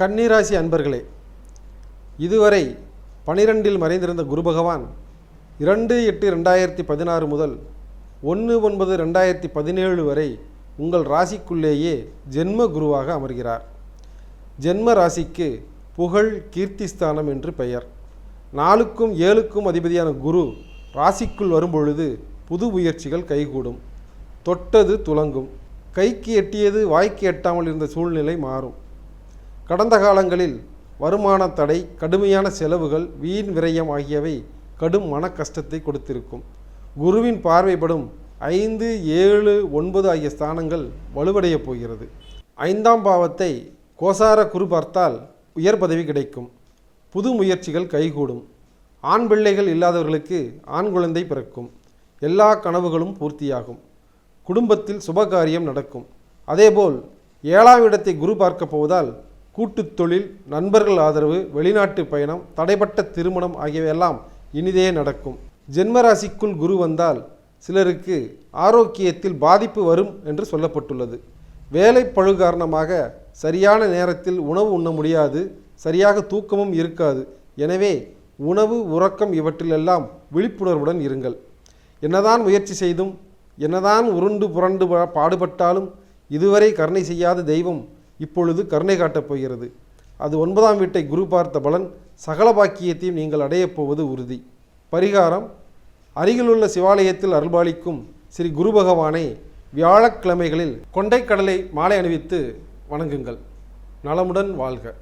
கன்னிராசி அன்பர்களே இதுவரை பனிரெண்டில் மறைந்திருந்த குரு பகவான் இரண்டு எட்டு ரெண்டாயிரத்தி பதினாறு முதல் ஒன்று ஒன்பது ரெண்டாயிரத்தி பதினேழு வரை உங்கள் ராசிக்குள்ளேயே ஜென்ம குருவாக அமர்கிறார். ஜென்ம ராசிக்கு புகழ் கீர்த்திஸ்தானம் என்று பெயர். நாலுக்கும் ஏழுக்கும் அதிபதியான குரு ராசிக்குள் வரும்பொழுது புது முயற்சிகள் கைகூடும். தொட்டது துலங்கும். கைக்கு எட்டியது வாய்க்கு எட்டாமல் இருந்த சூழ்நிலை மாறும். கடந்த காலங்களில் வருமான தடை கடுமையான செலவுகள் வீண் விரயம் ஆகியவை கடும் மன கஷ்டத்தை கொடுத்திருக்கும். குருவின் பார்வைப்படும் ஐந்து ஏழு ஒன்பது ஆகிய ஸ்தானங்கள் வலுவடையப் போகிறது. ஐந்தாம் பாவத்தை கோசார குரு பார்த்தால் உயர் பதவி கிடைக்கும். புது முயற்சிகள் கைகூடும். ஆண் பிள்ளைகள் இல்லாதவர்களுக்கு ஆண் குழந்தை பிறக்கும். எல்லா கனவுகளும் பூர்த்தியாகும். குடும்பத்தில் சுபகாரியம் நடக்கும். அதேபோல் ஏழாம் இடத்தை குரு பார்க்கப் போவதால் கூட்டுத் தொழில் நண்பர்கள் ஆதரவு வெளிநாட்டு பயணம் தடைப்பட்ட திருமணம் ஆகியவையெல்லாம் இனிதே நடக்கும். ஜென்மராசிக்குள் குரு வந்தால் சிலருக்கு ஆரோக்கியத்தில் பாதிப்பு வரும் என்று சொல்லப்பட்டுள்ளது. வேலை பழு காரணமாக சரியான நேரத்தில் உணவு உண்ண முடியாது சரியாக தூக்கமும் இருக்காது. எனவே உணவு உறக்கம் இவற்றிலெல்லாம் விழிப்புணர்வுடன் இருங்கள். என்னதான் முயற்சி செய்தும் என்னதான் உருண்டு புரண்டு பாடுபட்டாலும் இதுவரை கருணை செய்யாத தெய்வம் இப்பொழுது கருணை காட்டப் போகிறது. அது ஒன்பதாம் வீட்டை குரு பார்த்த பலன் சகல பாக்கியத்தையும் நீங்கள் அடையப் போவது உறுதி. பரிகாரம் அருகிலுள்ள சிவாலயத்தில் அருள்பாலிக்கும் ஸ்ரீ குரு பகவானை வியாழக்கிழமைகளில் கொண்டைக்கடலை மாலை அணிவித்து வணங்குங்கள். நலமுடன் வாழ்க.